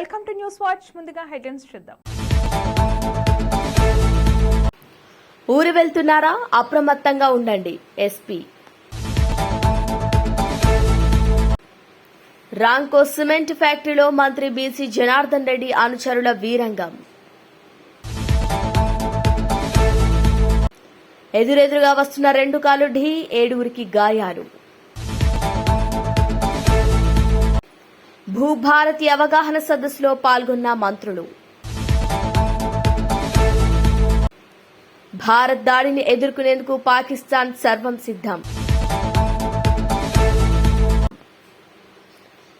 Welcome to news watch. ముందుగా headlines చూద్దాం. ఊరు వెళ్తున్నారా? అప్రమత్తంగా ఉండండి ఎస్పీ. రాంకో సిమెంట్ ఫ్యాక్టరీలో మంత్రి బీసీ జనార్దన్ రెడ్డి అనుచరుల వీరంగం. ఎదురెదురుగా వస్తున్న రెండు కాలు ఢీ ఏడుగురికి గాయాలు. భూభారతి అవగాహన సదస్సులో పాల్గొన్న మంత్రులు. భారత్ దాడిని ఎదుర్కొనేందుకు పాకిస్తాన్ సర్వం సిద్ధం.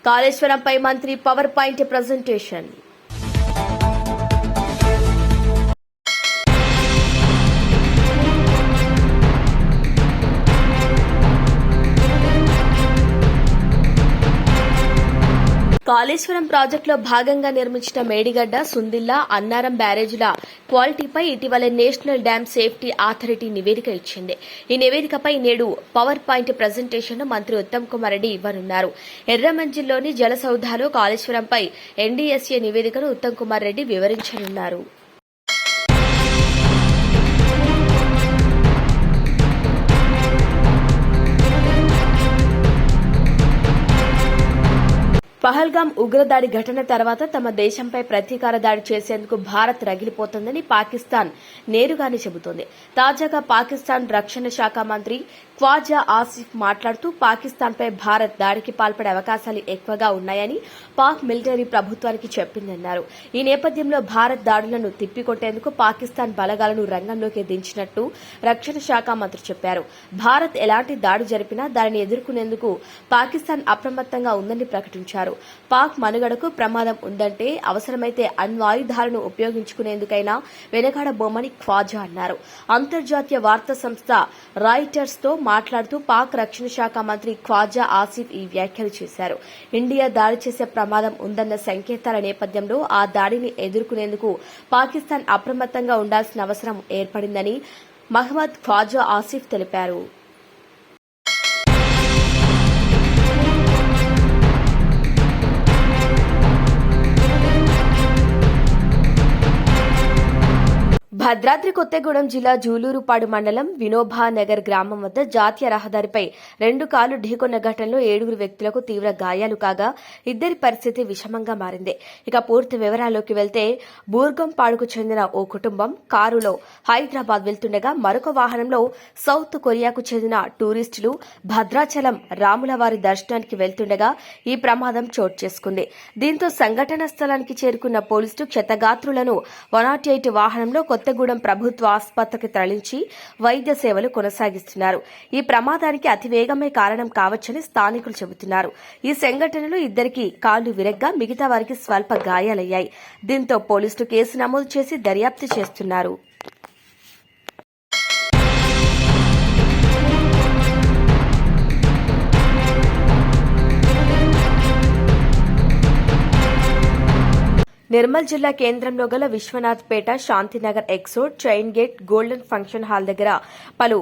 కాళేశ్వరంపై మంత్రి పవర్ పాయింట్ ప్రజెంటేషన్. కాళేశ్వరం ప్రాజెక్టులో భాగంగా నిర్మించిన మేడిగడ్డ సుందిల్లా అన్నారం బ్యారేజీల క్వాలిటీపై ఇటీవల నేషనల్ డ్యామ్ సేఫ్టీ అథారిటీ నివేదిక ఇచ్చింది. ఈ నివేదికపై నేడు పవర్ పాయింట్ ప్రజెంటేషన్ మంత్రి ఉత్తమ్ కుమార్ రెడ్డి ఇవ్వనున్నారు. ఎర్రమంజిల్లోని జలసౌధాలు కాళేశ్వరంపై ఎన్డీఎస్ఏ నివేదికను ఉత్తమ్ కుమార్ రెడ్డి వివరించనున్నారు. పహల్గాం ఉగ్రదాడి ఘటన తర్వాత తమ దేశంపై ప్రతీకార దాడి చేసేందుకు భారత్ రగిలిపోతుందని పాకిస్తాన్ నేరుగానే చెబుతోంది. తాజాగా పాకిస్తాన్ రక్షణ శాఖ మంత్రి ఖ్వాజా ఆసిఫ్ మాట్లాడుతూ పాకిస్తాన్పై భారత్ దాడికి పాల్పడే అవకాశాలు ఎక్కువగా ఉన్నాయని పాక్ మిలిటరీ ప్రభుత్వానికి చెప్పిందన్నారు. ఈ నేపథ్యంలో భారత్ దాడులను తిప్పికొట్టేందుకు పాకిస్తాన్ బలగాలను రంగంలోకి దించినట్టు రక్షణ శాఖ మంత్రి చెప్పారు. భారత్ ఎలాంటి దాడి జరిపినా దానిని ఎదుర్కొనేందుకు పాకిస్తాన్ అప్రమత్తంగా ఉందని ప్రకటించారు. పాక్ మనుగడకు ప్రమాదం ఉందంటే అవసరమైతే అణ్వాయుధాలను ఉపయోగించుకునేందుకైనా వెనకాడబోమని ఖ్వాజా అన్నారు. అంతర్జాతీయ వార్తా సంస్థ రాయిటర్స్తో మాట్లాడుతూ పాక్ రక్షణ శాఖ మంత్రి ఖ్వాజా ఆసిఫ్ ఈ వ్యాఖ్యలు చేశారు. ఇండియా దాడి చేసే ప్రమాదం ఉందన్న సంకేతాల నేపథ్యంలో ఆ దాడిని ఎదుర్కొనేందుకు పాకిస్తాన్ అప్రమత్తంగా ఉండాల్సిన అవసరం ఏర్పడిందని మహమ్మద్ ఖ్వాజా ఆసిఫ్ తెలిపారు. భద్రాద్రి కొత్తగూడెం జిల్లా జూలూరుపాడు మండలం వినోభానగర్ గ్రామం వద్ద జాతీయ రహదారిపై రెండు కాలు ఢీకొన్న ఘటనలో ఏడుగురు వ్యక్తులకు తీవ్ర గాయాలు కాగా ఇద్దరి పరిస్థితి విషమంగా మారింది. ఇక పూర్తి వివరాల్లోకి వెళ్తే బూర్గంపాడుకు చెందిన ఓ కుటుంబం కారులో హైదరాబాద్ వెళ్తుండగా మరొక వాహనంలో సౌత్ కొరియాకు చెందిన టూరిస్టులు భద్రాచలం రాములవారి దర్శనానికి వెళ్తుండగా ఈ ప్రమాదం చోటు చేసుకుంది. దీంతో సంఘటనా స్థలానికి చేరుకున్న పోలీసులు క్షతగాత్రులను వన్ నాట్ ఎయిట్ వాహనంలో కొత్తగూడెం ప్రభుత్వ ఆసుపత్రికి తరలించి వైద్య సేవలు కొనసాగిస్తున్నారు. ఈ ప్రమాదానికి అతివేగమే కారణం కావచ్చని స్థానికులు చెబుతున్నారు. ఈ సంఘటనలో ఇద్దరికి కాళ్ళు విరగ్గా మిగతా వారికి స్వల్ప గాయాలయ్యాయి. దీంతో పోలీసులు కేసు నమోదు చేసి దర్యాప్తు చేస్తున్నారు. నిర్మల్ జిల్లా కేంద్రంలో గల Vishwanath Peta Shantinagar ఎక్సోడ్ chain gate golden function hall దగ్గర పలు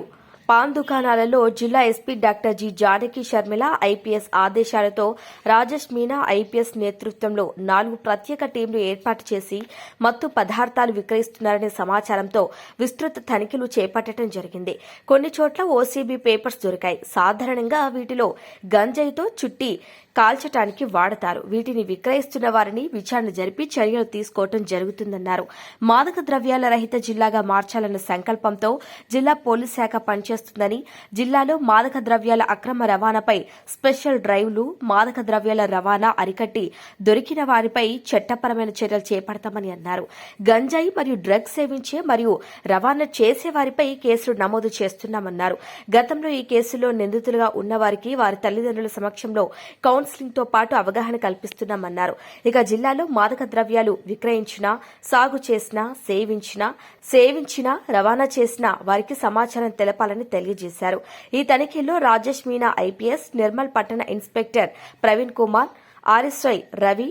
పాన్ దుకాణాలలో జిల్లా SP doctor G Janaki Sharmila IPS ఆదేశాలతో రాజేష్ మీనా ఐపీఎస్ నేతృత్వంలో నాలుగు ప్రత్యేక టీంలు ఏర్పాటు చేసి మత్తు పదార్థాలు విక్రయిస్తున్నారనే సమాచారంతో విస్తృత తనిఖీలు చేపట్టడం జరిగింది. కొన్ని చోట్ల ఓసీబీ పేపర్స్ దొరికాయి. సాధారణంగా వీటిలో గంజాయితో చుట్టి కాల్చటానికి వాడతారు. వీటిని విక్రయిస్తున్న వారిని విచారణ జరిపి చర్యలు తీసుకోవటం జరుగుతుందన్నారు. మాదక ద్రవ్యాల రహిత జిల్లాగా మార్చాలన్న సంకల్పంతో జిల్లా పోలీస్ శాఖ పనిచేస్తుందని జిల్లాలో మాదక ద్రవ్యాల అక్రమ రవాణాపై స్పెషల్ డ్రైవ్లు మాదక ద్రవ్యాల రవాణా అరికట్టి దొరికిన వారిపై చట్టపరమైన చర్యలు చేపడతామని అన్నారు. గంజాయి మరియు డ్రగ్స్ సేవించే మరియు రవాణా చేసే వారిపై కేసులు నమోదు చేస్తున్నామన్నారు. గతంలో ఈ కేసులో నిందితులుగా ఉన్నవారికి వారి తల్లిదండ్రుల సమక్షంలో కౌన్సిలింగ్ తో పాటు అవగాహన కల్పిస్తున్నామన్నారు. ఇక జిల్లాలో మాదక ద్రవ్యాలు విక్రయించినా సాగు చేసినా సేవించినా సేవించినా రవాణా చేసినా వారికి సమాచారం తెలపాలని తెలియజేశారు. ఈ తనిఖీల్లో రాజేష్ మీనా ఐపీఎస్ నిర్మల్ పట్టణ inspector Praveen Kumar RSI Ravi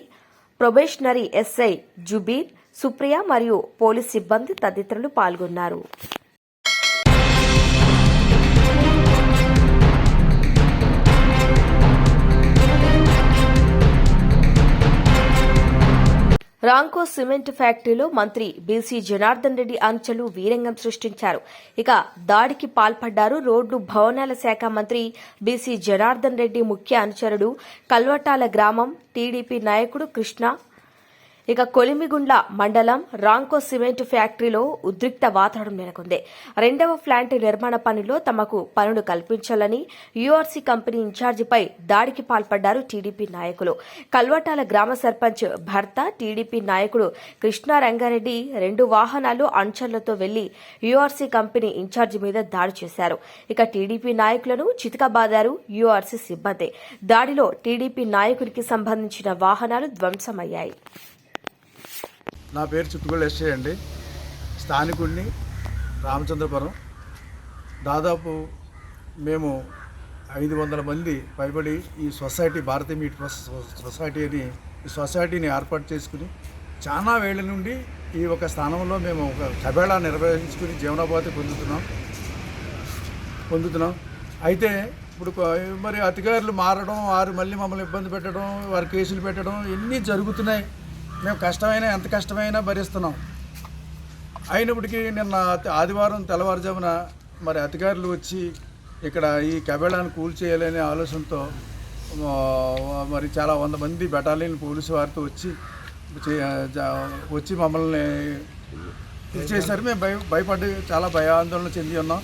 probationary SI Zubair Supriya మరియు పోలీస్ సిబ్బంది తదితరులు పాల్గొన్నారు. రాంకో సిమెంట్ ఫ్యాక్టరీలో మంత్రి బీసీ జనార్దన్ రెడ్డి అంచెలు వీరంగం సృష్టించారు. ఇక దాడికి పాల్పడ్డారు రోడ్డు భవనాల శాఖ మంత్రి బీసీ జనార్దన్ రెడ్డి ముఖ్య అనుచరుడు కల్వటాల గ్రామం టీడీపీ నాయకుడు కృష్ణ ఇక కొలిమిగుండ్ల మండలం రాంకో సిమెంట్ ఫ్యాక్టరీలో ఉద్రిక్త వాతావరణం నెలకొంది. రెండవ ప్లాంట్ నిర్మాణ పనిలో తమకు పనులు కల్పించాలని యూఆర్సీ కంపెనీ ఇన్ఛార్జిపై దాడికి పాల్పడ్డారు టీడీపీ నాయకులు. కల్వటాల గ్రామ సర్పంచ్ భర్త టీడీపీ నాయకుడు కృష్ణారంగారెడ్డి రెండు వాహనాలు అంచర్లతో వెళ్ళి యూఆర్సీ కంపెనీ ఇన్ఛార్జి మీద దాడి చేశారు. ఇక టీడీపీ నాయకులను చితకబాదారు యూఆర్సీ సిబ్బంది. దాడిలో టీడీపీ నాయకుడికి సంబంధించిన వాహనాలు ధ్వంసమయ్యాయి. నా పేరు చుట్టుగొల్ల ఎస్ఐ అండి. స్థానికుడిని రామచంద్రపురం. దాదాపు మేము ఐదు వందల మంది పైబడి ఈ సొసైటీ భారతీయ మీట్ సొసైటీ అని ఈ సొసైటీని ఏర్పాటు చేసుకుని చాలా వేళ నుండి ఈ ఒక స్థానంలో మేము ఒక కబేళా నిర్వహించుకుని జీవనోపాధి పొందుతున్నాం. పొందుతున్నాం. అయితే ఇప్పుడు మరి అధికారులు మారడం వారు మళ్ళీ మమ్మల్ని ఇబ్బంది పెట్టడం వారి కేసులు పెట్టడం ఇవన్నీ జరుగుతున్నాయి. మేము కష్టమైనా ఎంత కష్టమైనా భరిస్తున్నాం. అయినప్పటికీ నిన్న ఆదివారం తెల్లవారుజామున మరి అధికారులు వచ్చి ఇక్కడ ఈ కబేళాన్ని కూల్చేయాలనే ఆలోచనతో మరి చాలా వంద మంది బెటాలియన్ పోలీసు వారితో వచ్చి వచ్చి మమ్మల్ని ఇది చేశారు. మేము భయ భయపడి చాలా భయాందోళన చెంది ఉన్నాం.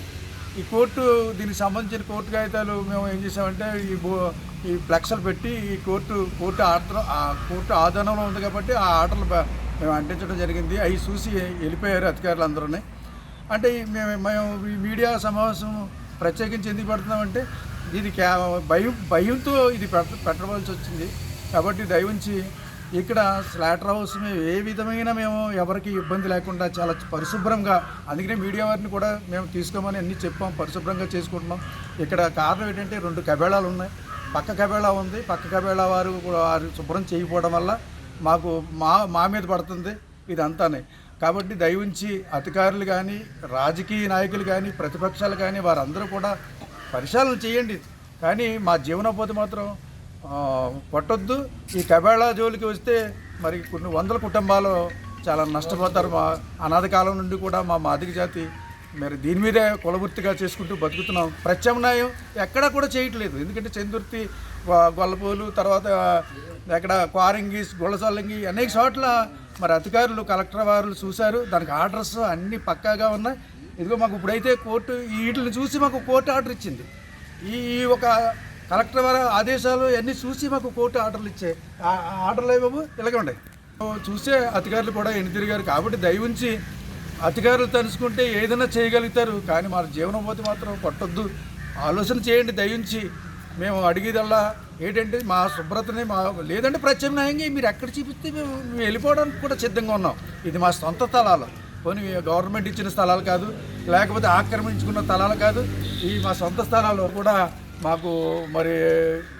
ఈ కోర్టు దీనికి సంబంధించిన కోర్టు కాగితాలు మేము ఏం చేసామంటే ఈ బో ఈ ఫ్లెక్స్లు పెట్టి ఈ కోర్టు కోర్టు ఆర్డర్ ఆ కోర్టు ఆధీనంలో ఉంది కాబట్టి ఆ ఆర్డర్లు మేము అంటించడం జరిగింది. అవి చూసి వెళ్ళిపోయారు అధికారులు అందరూ అంటే మేము మేము ఈ మీడియా సమావేశం ప్రత్యేకించి ఎందుకు పెడుతున్నామంటే ఇది క్యా భయం భయంతో ఇది పెట్ట పెట్టవలసి వచ్చింది. కాబట్టి దయవుంచి ఇక్కడ స్లాటర్ హౌస్ మేము ఏ విధమైన మేము ఎవరికి ఇబ్బంది లేకుండా చాలా పరిశుభ్రంగా అందుకనే మీడియా వారిని కూడా మేము తీసుకోమని అన్నీ చెప్పాం పరిశుభ్రంగా చేసుకుంటున్నాం. ఇక్కడ కారణం ఏంటంటే రెండు కబేళాలు ఉన్నాయి. పక్క కబేళా ఉంది. పక్క కబేళా వారు కూడా వారు శుభ్రం చేయకపోవడం వల్ల మాకు మా మా మీద పడుతుంది. ఇదంతానే. కాబట్టి దయవుంచి అధికారులు కానీ రాజకీయ నాయకులు కానీ ప్రతిపక్షాలు కానీ వారందరూ కూడా పరిశీలన చేయండి. కానీ మా జీవనోపాధి మాత్రం పట్టొద్దు. ఈ కబేళా జోలికి వస్తే మరి కొన్ని వందల కుటుంబాలు చాలా నష్టపోతారు. మా అనాథ కాలం నుండి కూడా మా మాదిక జాతి మరి దీని మీదే కులవృత్తిగా చేసుకుంటూ బతుకుతున్నాం. ప్రత్యామ్నాయం ఎక్కడా కూడా చేయట్లేదు. ఎందుకంటే చందుర్తి గొల్లపూలు తర్వాత ఎక్కడ క్వారంగి గుళ్ళసల్లంగి అనేక చోట్ల మరి అధికారులు కలెక్టర్ వారు చూశారు. దానికి ఆర్డర్స్ అన్నీ పక్కాగా ఉన్నాయి. ఇదిగో మాకు ఇప్పుడైతే కోర్టు వీటిని చూసి మాకు కోర్టు ఆర్డర్ ఇచ్చింది. ఈ ఒక కలెక్టర్ వారి ఆదేశాలు అన్నీ చూసి మాకు కోర్టు ఆర్డర్లు ఇచ్చే ఆర్డర్లు ఏమో ఇలాగే ఉన్నాయి. చూసే అధికారులు కూడా ఎన్ని తిరిగారు కాబట్టి దయవుంచి అధికారులు తలుచుకుంటే ఏదైనా చేయగలుగుతారు కానీ మన జీవనోపాధి మాత్రం కొట్టొద్దు. ఆలోచన చేయండి దయించి మేము అడిగేదల్లా ఏంటంటే మా శుభ్రతని మా లేదంటే ప్రత్యామ్నాయంగా మీరు ఎక్కడ చూపిస్తే మేము మేము వెళ్ళిపోవడానికి కూడా సిద్ధంగా ఉన్నాం. ఇది మా సొంత స్థలాలు. పోనీ గవర్నమెంట్ ఇచ్చిన స్థలాలు కాదు లేకపోతే ఆక్రమించుకున్న స్థలాలు కాదు. ఈ మా సొంత స్థలాలు కూడా మాకు మరి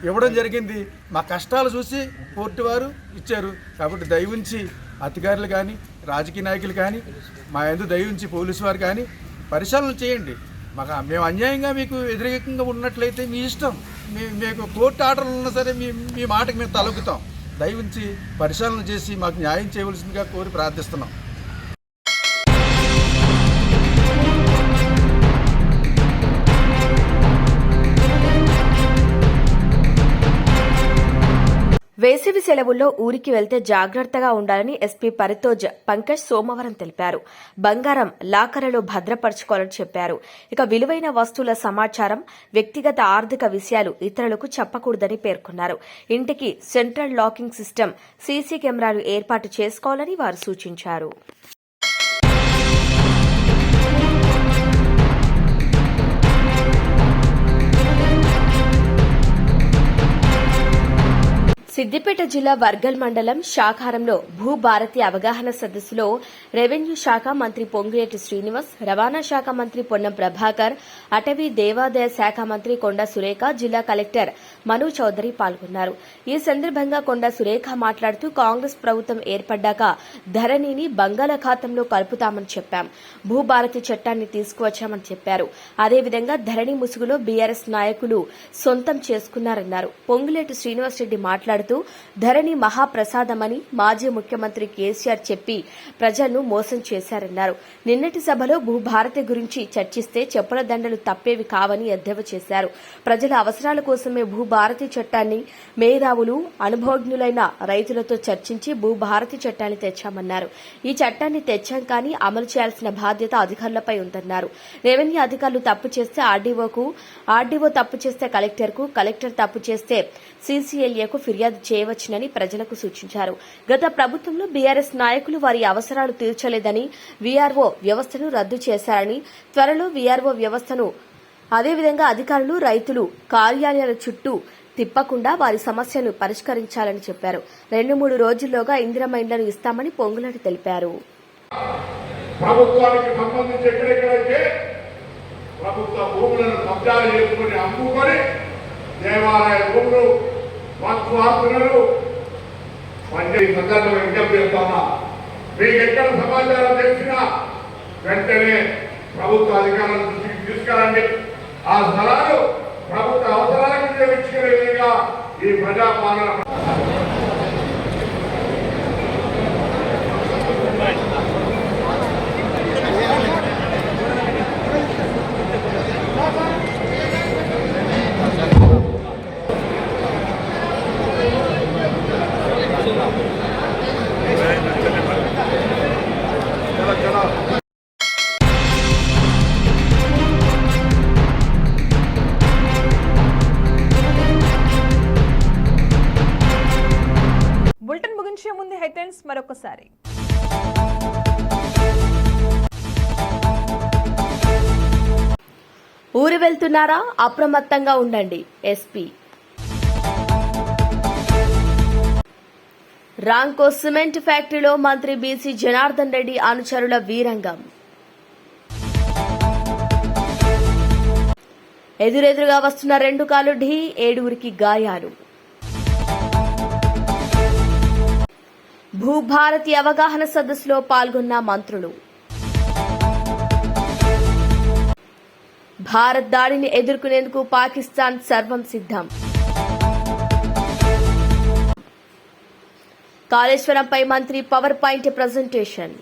ఇవ్వడం జరిగింది. మా కష్టాలు చూసి కోర్టు వారు ఇచ్చారు. కాబట్టి దయవుంచి అధికారులు కానీ రాజకీయ నాయకులు కానీ మా ఎందు దయవుంచి పోలీసు వారు కానీ పరిశీలన చేయండి. మాకు మేము అన్యాయంగా మీకు వ్యతిరేకంగా ఉన్నట్లయితే మీ ఇష్టం. మీ మీకు కోర్టు ఆర్డర్లు ఉన్నా సరే మీ మీ మాటకు మేము తలొగ్గుతాం దయవుంచి పరిశీలన చేసి మాకు న్యాయం చేయవలసిందిగా కోరి ప్రార్థిస్తున్నాం. వేసవి సెలవుల్లో ఊరికి వెళ్తే జాగ్రత్తగా ఉండాలని ఎస్పీ పరితోజ్ పంకజ్ సోమవారం తెలిపారు. బంగారం లాకర్లలో భద్రపరచుకోవాలని చెప్పారు. ఇక విలువైన వస్తువుల సమాచారం వ్యక్తిగత ఆర్థిక విషయాలు ఇతరులకు చెప్పకూడదని పేర్కొన్నారు. ఇంటికి సెంట్రల్ లాకింగ్ సిస్టమ్ సీసీ కెమెరాలు ఏర్పాటు చేసుకోవాలని వారు సూచించారు. సిద్దిపేట జిల్లా వర్గల్ మండలం శాఖారంలో భూభారతి అవగాహన సదస్సులో రెవెన్యూ శాఖ మంత్రి పొంగిరెడ్డి శ్రీనివాస్ రవాణా శాఖ మంత్రి పొన్నం ప్రభాకర్ అటవీ దేవాదాయ శాఖ మంత్రి కొండ సురేఖ జిల్లా కలెక్టర్ మను చౌదరి పాల్గొన్నారు. ఈ సందర్భంగా కొండ సురేఖ మాట్లాడుతూ కాంగ్రెస్ ప్రభుత్వం ఏర్పడ్డాక ధరణిని బంగాళాఖాతంలో కలుపుతామని చెప్పాం. భూభారతి చట్టాన్ని తీసుకువచ్చామని చెప్పారు. అదేవిధంగా ధరణి ముసుగులో బీఆర్ఎస్ నాయకులు సొంతం చేసుకున్నారన్నారు. పొంగులేటి శ్రీనివాసరెడ్డి మాట్లాడుతూ మాట్లాడుతూ ధరణి మహాప్రసాదమని మాజీ ముఖ్యమంత్రి కేసీఆర్ చెప్పి ప్రజలను మోసం చేశారన్నారు. నిన్నటి సభలో భూభారతి గురించి చర్చిస్తే చెప్పుల దండలు తప్పేవి కావని ఎద్దేవా చేశారు. ప్రజల అవసరాల కోసమే భూభారతి చట్టాన్ని మేధావులు అనుభవజ్ఞులైన రైతులతో చర్చించి భూభారతి చట్టాన్ని తెచ్చామన్నారు. ఈ చట్టాన్ని తెచ్చాం కానీ అమలు చేయాల్సిన బాధ్యత అధికారులపై ఉందన్నారు. రెవెన్యూ అధికారులు తప్పు చేస్తే ఆర్డీఓకు ఆర్డీఓ తప్పు చేస్తే కలెక్టర్కు కలెక్టర్ తప్పు చేస్తే సీసీఎల్ఏకు ఫిర్యాదు చేయవచ్చునని ప్రజలకు సూచించారు. గత ప్రభుత్వంలో బీఆర్ఎస్ నాయకులు వారి అవసరాలు తీర్చలేదని వీఆర్ఓ వ్యవస్థను రద్దు చేశారని త్వరలో వీఆర్ఓ వ్యవస్థను అదేవిధంగా అధికారులు రైతులు కార్యాలయాల చుట్టూ తిప్పకుండా వారి సమస్యను పరిష్కరించాలని చెప్పారు. రెండు మూడు రోజుల్లోగా ఇందిరమైండ్లను ఇస్తామని పొంగులాటి తెలిపారు. ప్రభుత్వానికి సంబంధించి ఎక్కడెక్కడైతే ప్రభుత్వ భూములను కబ్జాలు చేసుకుని అమ్ముకొని దేవాలయ భూములు మాకు వక్ఫాస్తులను మంచి సందర్భంగా విజ్ఞప్తి చేస్తామా మీకు ఎక్కడ సమాచారం తెలిసినా వెంటనే ప్రభుత్వ అధికారుల దృష్టికి తీసుకురండి. ఆ స్థలాలు ప్రభుత్వ అవసరాలకు వినియోగించుకునే విధంగా ఈ ప్రజాపాలన మరొకసారి. ఊరు వెళ్తున్నారా? అప్రమత్తంగా ఉండండి ఎస్పీ. రాంకో సిమెంట్ ఫ్యాక్టరీలో మంత్రి బీసీ జనార్దన్ రెడ్డి అనుచరుల వీరంగం. ఎదురెదురుగా వస్తున్న రెండు కాలు ఢీ ఏడుగురికి గాయాలు. భూభారతి అవగాహన సదస్సులో పాల్గొన్న మంత్రులు. భారత్ దాడిని ఎదుర్కొనేందుకు పాకిస్తాన్ సర్వం సిద్ధం. కాళేశ్వరంపై మంత్రి పవర్ పాయింట్ ప్రజెంటేషన్.